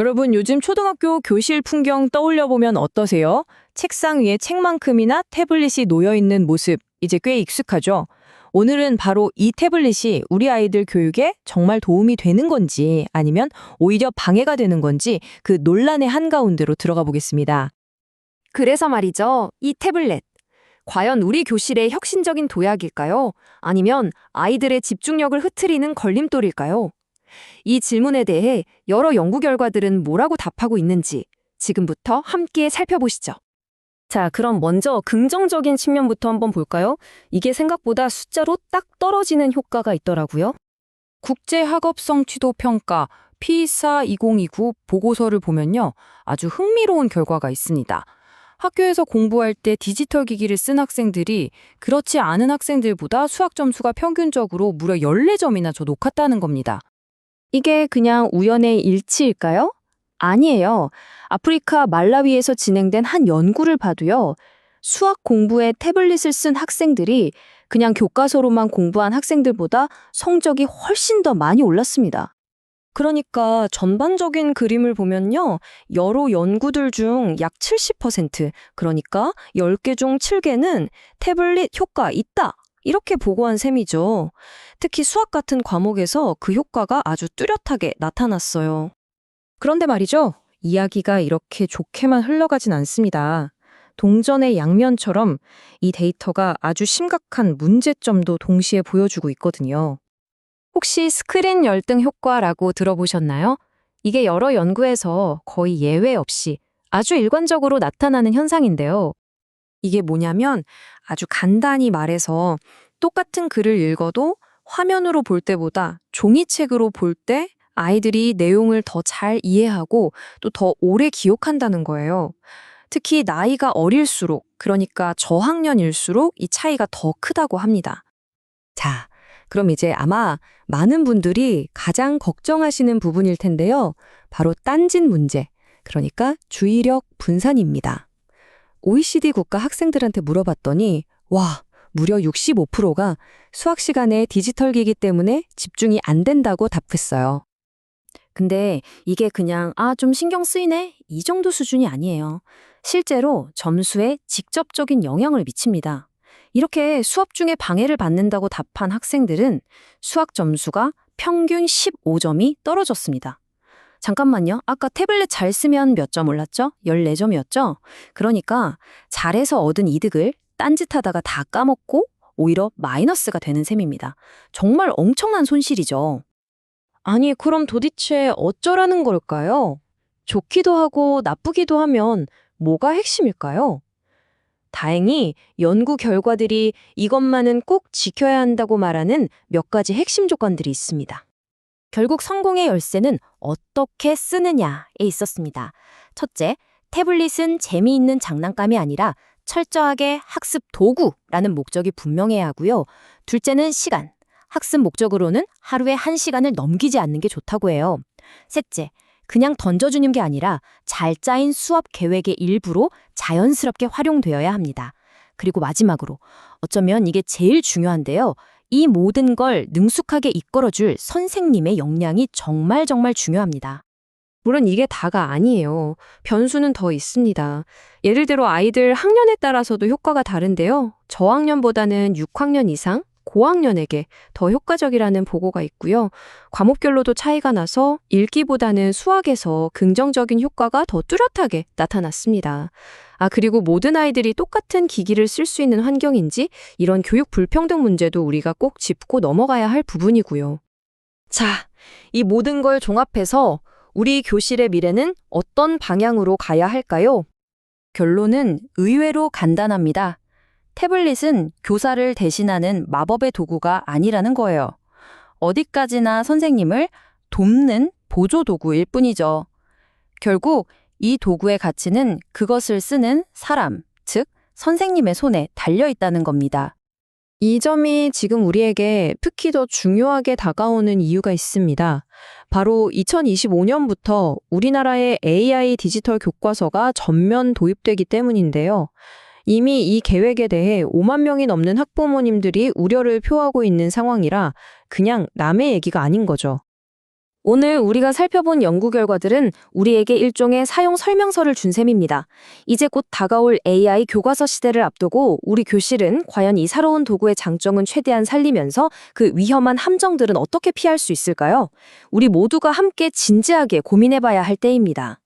여러분 요즘 초등학교 교실 풍경 떠올려 보면 어떠세요? 책상 위에 책만큼이나 태블릿이 놓여 있는 모습 이제 꽤 익숙하죠? 오늘은 바로 이 태블릿이 우리 아이들 교육에 정말 도움이 되는 건지 아니면 오히려 방해가 되는 건지 그 논란의 한가운데로 들어가 보겠습니다. 그래서 말이죠. 이 태블릿. 과연 우리 교실의 혁신적인 도약일까요? 아니면 아이들의 집중력을 흐트리는 걸림돌일까요? 이 질문에 대해 여러 연구 결과들은 뭐라고 답하고 있는지 지금부터 함께 살펴보시죠. 자, 그럼 먼저 긍정적인 측면부터 한번 볼까요? 이게 생각보다 숫자로 딱 떨어지는 효과가 있더라고요. 국제학업성 취도 평가 피사 2029 보고서를 보면요. 아주 흥미로운 결과가 있습니다. 학교에서 공부할 때 디지털 기기를 쓴 학생들이 그렇지 않은 학생들보다 수학 점수가 평균적으로 무려 14점이나 더 높았다는 겁니다. 이게 그냥 우연의 일치일까요? 아니에요. 아프리카 말라위에서 진행된 한 연구를 봐도요. 수학 공부에 태블릿을 쓴 학생들이 그냥 교과서로만 공부한 학생들보다 성적이 훨씬 더 많이 올랐습니다. 그러니까 전반적인 그림을 보면요. 여러 연구들 중 약 70%, 그러니까 10개 중 7개는 태블릿 효과 있다. 이렇게 보고한 셈이죠. 특히 수학 같은 과목에서 그 효과가 아주 뚜렷하게 나타났어요. 그런데 말이죠. 이야기가 이렇게 좋게만 흘러가진 않습니다. 동전의 양면처럼 이 데이터가 아주 심각한 문제점도 동시에 보여주고 있거든요. 혹시 스크린 열등 효과라고 들어보셨나요? 이게 여러 연구에서 거의 예외 없이 아주 일관적으로 나타나는 현상인데요. 이게 뭐냐면 아주 간단히 말해서 똑같은 글을 읽어도 화면으로 볼 때보다 종이책으로 볼 때 아이들이 내용을 더 잘 이해하고 또 더 오래 기억한다는 거예요. 특히 나이가 어릴수록, 그러니까 저학년일수록 이 차이가 더 크다고 합니다. 자, 그럼 이제 아마 많은 분들이 가장 걱정하시는 부분일 텐데요. 바로 딴짓 문제, 그러니까 주의력 분산입니다. OECD 국가 학생들한테 물어봤더니 와, 무려 65%가 수학 시간에 디지털 기기 때문에 집중이 안 된다고 답했어요. 근데 이게 그냥 아, 좀 신경 쓰이네. 이 정도 수준이 아니에요. 실제로 점수에 직접적인 영향을 미칩니다. 이렇게 수업 중에 방해를 받는다고 답한 학생들은 수학 점수가 평균 15점이 떨어졌습니다. 잠깐만요. 아까 태블릿 잘 쓰면 몇 점 올랐죠? 14점이었죠? 그러니까 잘해서 얻은 이득을 딴짓하다가 다 까먹고 오히려 마이너스가 되는 셈입니다. 정말 엄청난 손실이죠. 아니, 그럼 도대체 어쩌라는 걸까요? 좋기도 하고 나쁘기도 하면 뭐가 핵심일까요? 다행히 연구 결과들이 이것만은 꼭 지켜야 한다고 말하는 몇 가지 핵심 조건들이 있습니다. 결국 성공의 열쇠는 어떻게 쓰느냐에 있었습니다. 첫째, 태블릿은 재미있는 장난감이 아니라 철저하게 학습 도구라는 목적이 분명해야 하고요. 둘째는 시간. 학습 목적으로는 하루에 한시간을 넘기지 않는 게 좋다고 해요. 셋째, 그냥 던져주는 게 아니라 잘 짜인 수업 계획의 일부로 자연스럽게 활용되어야 합니다. 그리고 마지막으로 어쩌면 이게 제일 중요한데요. 이 모든 걸 능숙하게 이끌어줄 선생님의 역량이 정말 정말 중요합니다. 물론 이게 다가 아니에요. 변수는 더 있습니다. 예를 들어 아이들 학년에 따라서도 효과가 다른데요. 저학년보다는 6학년 이상, 고학년에게 더 효과적이라는 보고가 있고요. 과목별로도 차이가 나서 읽기보다는 수학에서 긍정적인 효과가 더 뚜렷하게 나타났습니다. 아, 그리고 모든 아이들이 똑같은 기기를 쓸 수 있는 환경인지 이런 교육 불평등 문제도 우리가 꼭 짚고 넘어가야 할 부분이고요. 자, 이 모든 걸 종합해서 우리 교실의 미래는 어떤 방향으로 가야 할까요? 결론은 의외로 간단합니다. 태블릿은 교사를 대신하는 마법의 도구가 아니라는 거예요. 어디까지나 선생님을 돕는 보조 도구일 뿐이죠. 결국 이 도구의 가치는 그것을 쓰는 사람, 즉 선생님의 손에 달려 있다는 겁니다. 이 점이 지금 우리에게 특히 더 중요하게 다가오는 이유가 있습니다. 바로 2025년부터 우리나라의 AI 디지털 교과서가 전면 도입되기 때문인데요. 이미 이 계획에 대해 5만 명이 넘는 학부모님들이 우려를 표하고 있는 상황이라 그냥 남의 얘기가 아닌 거죠. 오늘 우리가 살펴본 연구 결과들은 우리에게 일종의 사용 설명서를 준 셈입니다. 이제 곧 다가올 AI 교과서 시대를 앞두고 우리 교실은 과연 이 새로운 도구의 장점은 최대한 살리면서 그 위험한 함정들은 어떻게 피할 수 있을까요? 우리 모두가 함께 진지하게 고민해봐야 할 때입니다.